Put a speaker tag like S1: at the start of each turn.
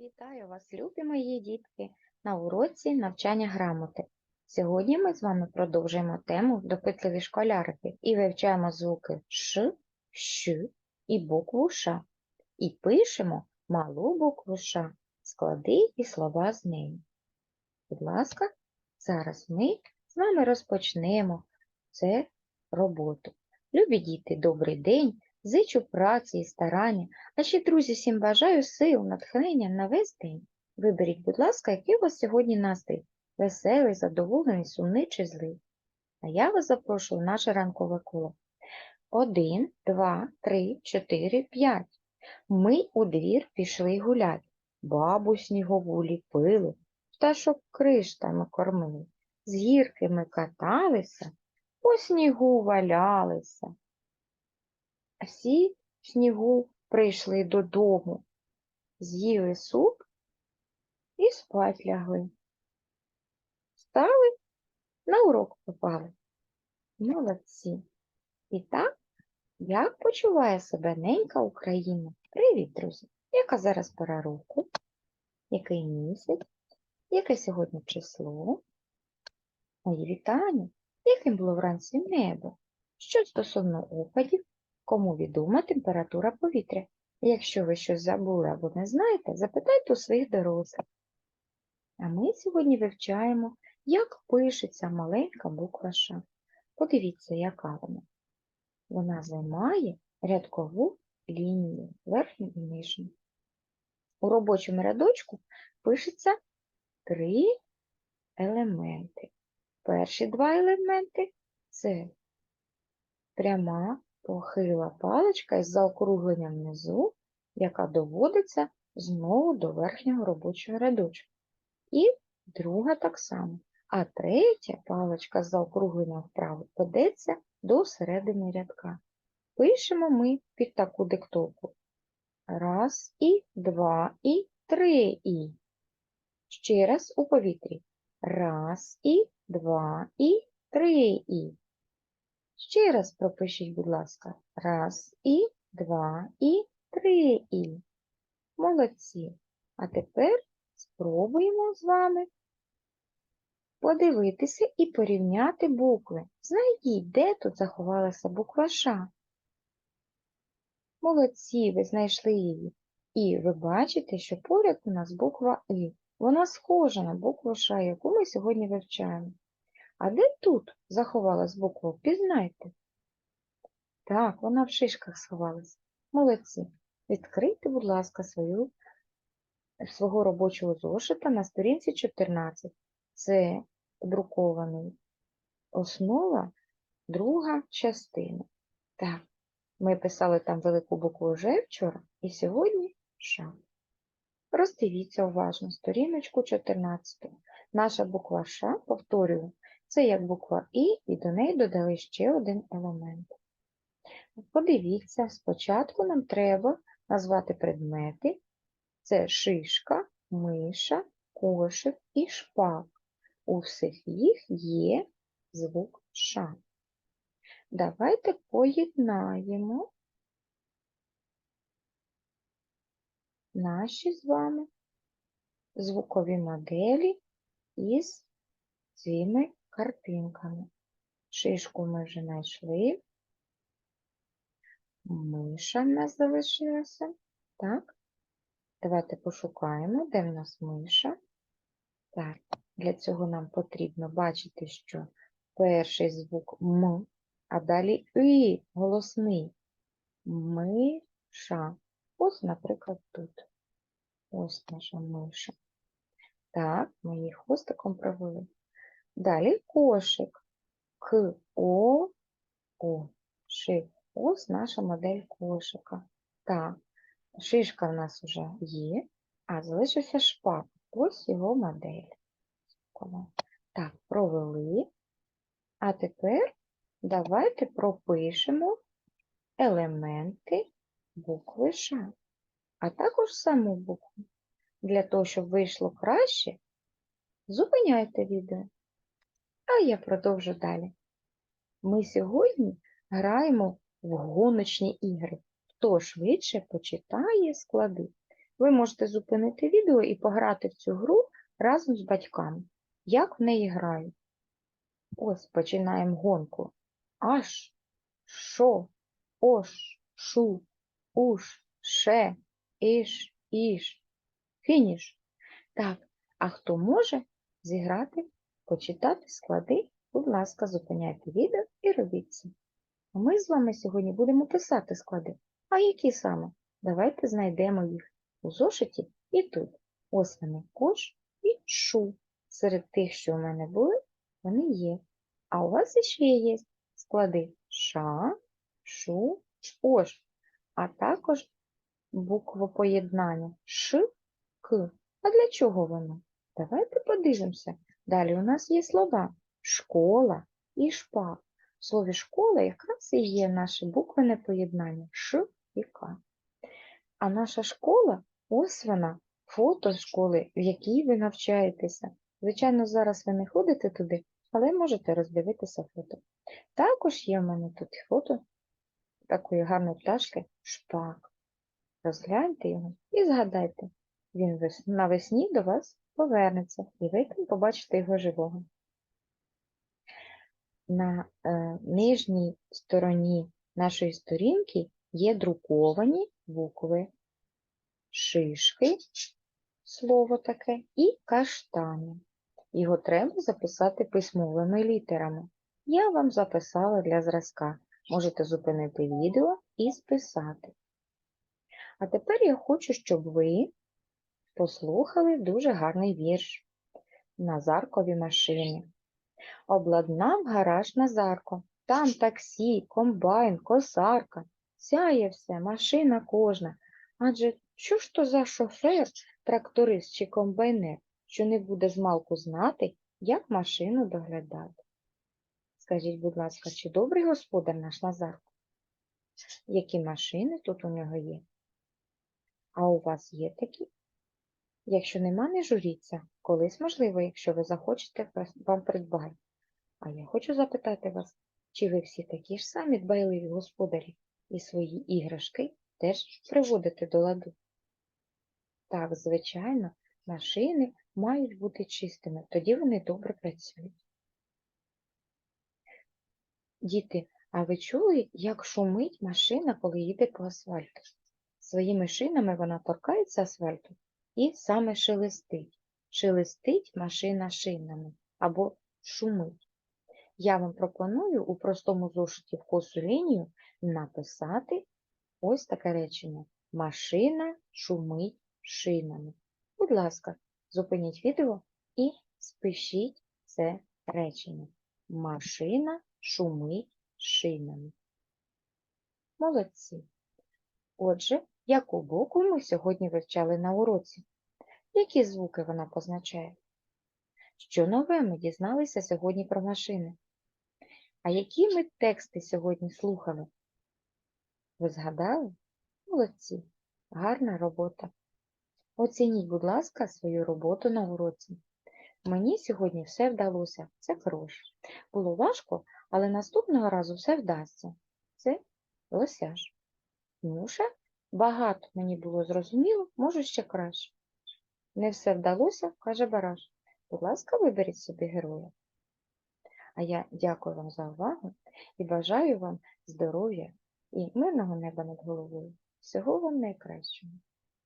S1: Вітаю вас, любі мої дітки, на уроці навчання грамоти. Сьогодні ми з вами продовжуємо тему допитливі школярики і вивчаємо звуки Ш, Щ і букву Ш. І пишемо малу букву Ш, склади і слова з нею. Будь ласка, зараз ми з вами розпочнемо це роботу. Любі діти, добрий день! Зичу праці і старання, ще, друзі, всім бажаю сил, натхнення на весь день. Виберіть, будь ласка, який у вас сьогодні настрій? Веселий, задоволений, сумний чи злий? А я вас запрошую в наше ранкове коло. Один, два, три, чотири, п'ять. Ми у двір пішли гулять. Бабу снігову ліпили, пташок криштами кормили. З гірки ми каталися, по снігу валялися. Всі в снігу прийшли додому, з'їли суп і спать лягли. Встали, на урок попали. Молодці. І так, як почуває себе ненька Україна? Привіт, друзі! Яка зараз пора року? Який місяць? Яке сьогодні число? Мої вітання! Яким було вранці небо? Що стосовно опадів? Кому відома температура повітря? Якщо ви щось забули або не знаєте, запитайте у своїх дорослих. А ми сьогодні вивчаємо, як пишеться маленька буква Ш. Подивіться, яка вона. Вона займає рядкову лінію, верхню і нижню. У робочому рядочку пишеться три елементи. Перші два елементи це пряма похила паличка із заокругленням внизу, яка доводиться знову до верхнього робочого рядочка. І друга так само. А третя паличка з заокругленням вправо ведеться до середини рядка. Пишемо ми під таку диктовку. Раз і два і три і. Ще раз у повітрі. Раз і два і три і. Ще раз пропишіть, будь ласка, раз і, два і, три і. Молодці. А тепер спробуємо з вами подивитися і порівняти букви. Знайдіть, де тут заховалася буква Ш. Молодці, ви знайшли її. І ви бачите, що поряд у нас буква І. Вона схожа на букву Ш, яку ми сьогодні вивчаємо. А де тут заховалась буква? Впізнайте. Так, вона в шишках сховалась. Молодці. Відкрийте, будь ласка, свою, свого робочого зошита на сторінці 14. Це друкований основа, друга частина. Так, ми писали там велику букву Ж вчора і сьогодні Ш. Роздивіться уважно сторіночку 14. Наша буква Ш, повторюю, це як буква І, і до неї додали ще один елемент. Подивіться, спочатку нам треба назвати предмети. Це шишка, миша, кошик і шпак. У всіх їх є звук Ш. Давайте поєднаємо наші з вами звукові моделі із цими картинками. Шишку ми вже знайшли. Миша в нас залишилася. Так. Давайте пошукаємо, де в нас миша. Так, для цього нам потрібно бачити, що перший звук М, а далі И голосний. Миша. Ось, наприклад, тут. Ось наша миша. Так, ми її хвостиком провели. Далі кошик. К, О, О, Ши. Ось наша модель кошика. Так, шишка в нас вже є, а залишився шпак. Ось його модель. Так, провели. А тепер давайте пропишемо елементи букви Ш, а також саму букву. Для того, щоб вийшло краще, зупиняйте відео. А я продовжу далі. Ми сьогодні граємо в гоночні ігри. Хто швидше почитає склади. ви можете зупинити відео і пограти в цю гру разом з батьками. Як в неї грають? Ось починаємо гонку. Аш, шо, ош, шу, уш, ше, іш, іш. Фініш. Так, а хто може зіграти, почитати склади, будь ласка, зупиняйте відео і робіть це. Ми з вами сьогодні будемо писати склади. А які саме? Давайте знайдемо їх у зошиті і тут. Ось вони кош і шу. Серед тих, що у мене були, вони є. А у вас іще є склади ша, шу, ош, а також буквопоєднання ш, к. А для чого воно? Давайте подивимося. Далі у нас є слова школа і шпак. В слові школа якраз і є наше буквене поєднання Ш і К. А наша школа, ось вона, фото школи, в якій ви навчаєтеся. Звичайно, зараз ви не ходите туди, але можете роздивитися фото. Також є в мене тут фото такої гарної пташки шпак. Розгляньте його і згадайте, він навесні до вас повернеться, і ви там побачите його живого. На е, нижній стороні нашої сторінки є друковані букви шишки, слово таке, і каштани. Його треба записати письмовими літерами. Я вам записала для зразка. Можете зупинити відео і списати. А тепер я хочу, щоб ви послухали дуже гарний вірш Назаркові машини. Обладнав гараж Назарко. Там таксі, комбайн, косарка. Сяє все, машина кожна. Адже що ж то за шофер, тракторист чи комбайнер, що не буде змалку знати, як машину доглядати? Скажіть, будь ласка, чи добрий господар наш Назарко? Які машини тут у нього є? А у вас є такі? Якщо нема, не журіться. Колись, можливо, якщо ви захочете, вам придбають. А я хочу запитати вас, чи ви всі такі ж самі дбайливі господарі і свої іграшки теж приводите до ладу? Так, звичайно, машини мають бути чистими, тоді вони добре працюють. Діти, а ви чули, як шумить машина, коли їде по асфальту? Своїми шинами вона торкається асфальту і саме шелестить. Шелестить машина шинами або шумить. Я вам пропоную у простому зошиті в косу лінію написати ось таке речення. Машина шумить шинами. Будь ласка, зупиніть відео і спишіть це речення. Машина шумить шинами. Молодці. Отже, яку букву ми сьогодні вивчали на уроці? Які звуки вона позначає? Що нове ми дізналися сьогодні про машини? А які ми тексти сьогодні слухали? Ви згадали? Молодці. Гарна робота. Оцініть, будь ласка, свою роботу на уроці. Мені сьогодні все вдалося. Це хороше. Було важко, але наступного разу все вдасться. Це лосяж. Нюша, багато мені було зрозуміло, може ще краще. Не все вдалося, каже Бараш. Будь ласка, виберіть собі героя. А я дякую вам за увагу і бажаю вам здоров'я і мирного неба над головою. Всього вам найкращого.